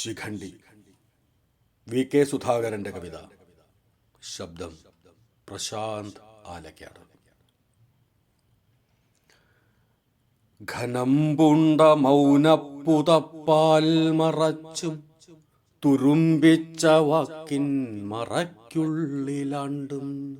Shikhandi. V. K. സുധാകരന്റെ കവിത. ശബ്ദം പ്രശാന്ത് ആലക്കാട്. ഘനം പൂണ്ട മൗനപ്പുതപ്പാൽ മറച്ചും തുരുമ്പിച്ച വാക്കിൻ മറയ്ക്കുള്ളിലാണ്ടും.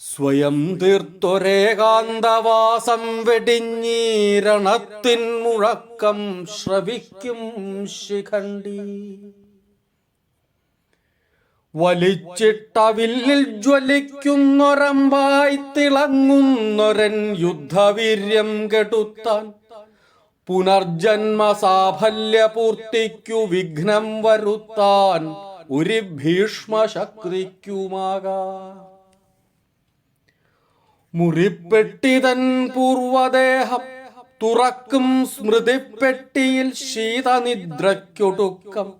സ്വയം തീർത്തൊരേകാന്തവാസം വെടിഞ്ഞീരണത്തിൻ മുഴക്കം ശ്രവിക്കും ശിഖണ്ഡി. വലിച്ചിട്ടവില്ലിൽ ജ്വലിക്കുന്നൊരമ്പായി തിളങ്ങുന്നൊരൻ യുദ്ധവീര്യം കെടുത്താൻ പുനർജന്മ സാഫല്യപൂർത്തിക്കു വിഘ്നം വരുത്താൻ ഒരു ഭീഷ്മശക്തിക്കുമാകാ. മുറിപ്പെട്ടിതൻ പൂർവദേഹം തുറക്കും സ്മൃതിപ്പെട്ടിയിൽ ശീതനിദ്രയ്ക്കൊടുക്കം.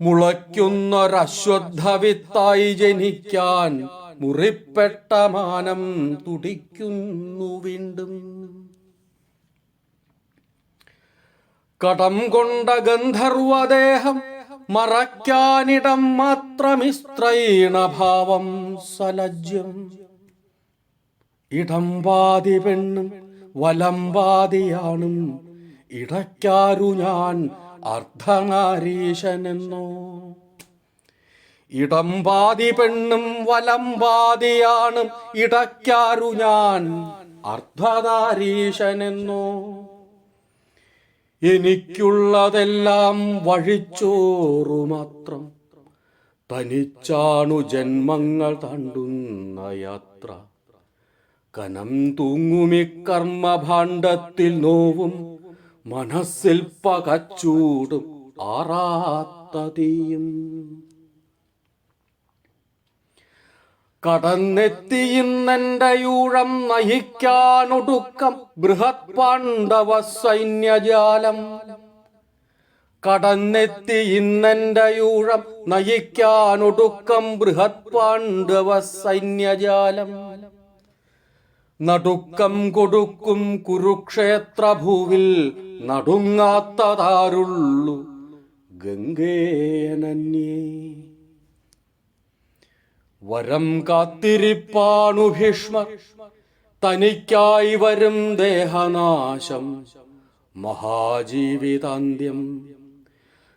മുളയ്ക്കുന്നൊരശ്വത്ഥവിത്തായി ജനിക്കാൻ മുറിപ്പെട്ട മാനം തുടിക്കുന്നു വീണ്ടും. കടം കൊണ്ട ഗന്ധർവദേഹം മറയ്ക്കാനിടം മാത്രമിസ്ത്രൈണഭാവം സലജ്യം ഇടംപാതി പെണ്ണും വലംപാതിയാണും ഇടയ്ക്കാരു ഞാൻ അർദ്ധനാരീശനെന്നോ. ഇടംപാതി പെണ്ണും വലംപാതിയാണും ഇടയ്ക്കാരു ഞാൻ അർദ്ധനാരീശനെന്നോ. എനിക്കുള്ളതെല്ലാം വഴിച്ചോറു മാത്രം തനിച്ചാണു ജന്മങ്ങൾ തണ്ടുന്ന യാത്ര കനം തൂങ്ങുമി കർമ്മഭാണ്ഡത്തിൽ നോവും. മനസ്സിൽ പകച്ചൂടും ആറാത്തതിയും. കടന്നെത്തിയിന്നെന്റെ യൂഴം നയിക്കാനൊടുക്കം ബൃഹത് പാണ്ഡവ സൈന്യജാലം. കടന്നെത്തി ഇന്നെന്റെ നയിക്കാനൊടുക്കം ബൃഹത് പാണ്ഡവ സൈന്യജാലം. നടുക്കം കൊടുക്കും കുരുക്ഷേത്ര ഭൂവിൽ നടുങ്ങാത്തതാരുള്ളു ഗംഗേനന്യേ വരം കാത്തിരിപ്പാണു ഭീഷ്മർ തനിക്കായി വരും ദേഹനാശം മഹാജീവിതാന്ത്യം.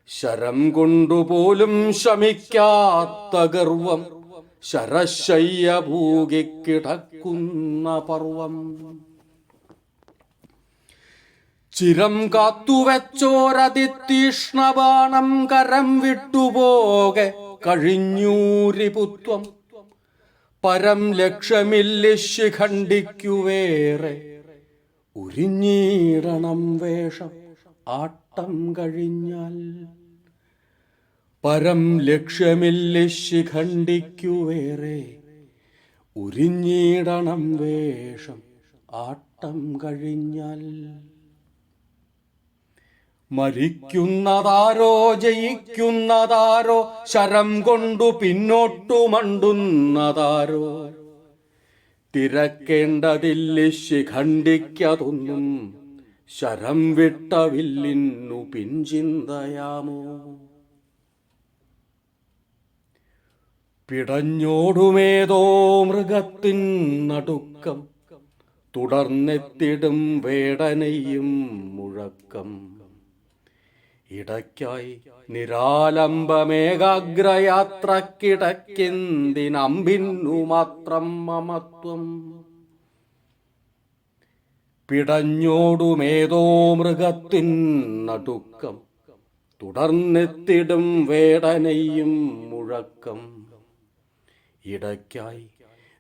ശരം കൊണ്ടുപോലും ശമിക്കാത്ത ഗർവം ശരശയ്യ ഭൂകിക്കിടക്കുന്ന പർവം. ചിരം കാത്തുവെച്ചോരതിതീഷ്ണബാണം കരം വിട്ടുപോകെ കഴിഞ്ഞൂരിപുത്വം പരം ലക്ഷ്യമില്ല ഖണ്ഡിക്കുവേറെ ഉരിഞ്ഞീടണം വേഷം ആട്ടം കഴിഞ്ഞാൽ പരം ലക്ഷ്യമില്ല ശിഖണ്ഡിക്കു വേറെ ഉരിഞ്ഞിടണം വേഷം ആട്ടം കഴിഞ്ഞാൽ. മരിക്കുന്നതാരോ ജയിക്കുന്നതാരോ ശരം കൊണ്ടു പിന്നോട്ടു മണ്ടുന്നതാരോ? തിരക്കേണ്ടതില്ല ശിഖണ്ഡിക്കതൊന്നും ശരം വിട്ട വില്ലിന്നു പിൻചിന്തയാമോ? പിടഞ്ഞോടുമേതോ മൃഗത്തിൻ നടുക്കം. തുടർന്നെത്തിടും വേടനയും മുഴക്കം. ഇടയ്ക്കായി നിരാലംബമേകാഗ്രയാത്രക്കിടയ്ക്കെന്തിനമ്പിന്നു മാത്രം മമത്വം? പിടഞ്ഞോടുമേതോ മൃഗത്തിൻ നടുക്കം. തുടർന്നെത്തിടും വേടനയും മുഴക്കം. ഇടയ്ക്കായി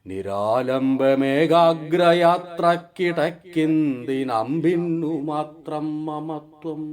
നിരാലംബമേകാഗ്രയാത്രക്കിടയ്ക്കിന്തിനമ്പിന്നു മാത്രം മമത്വം.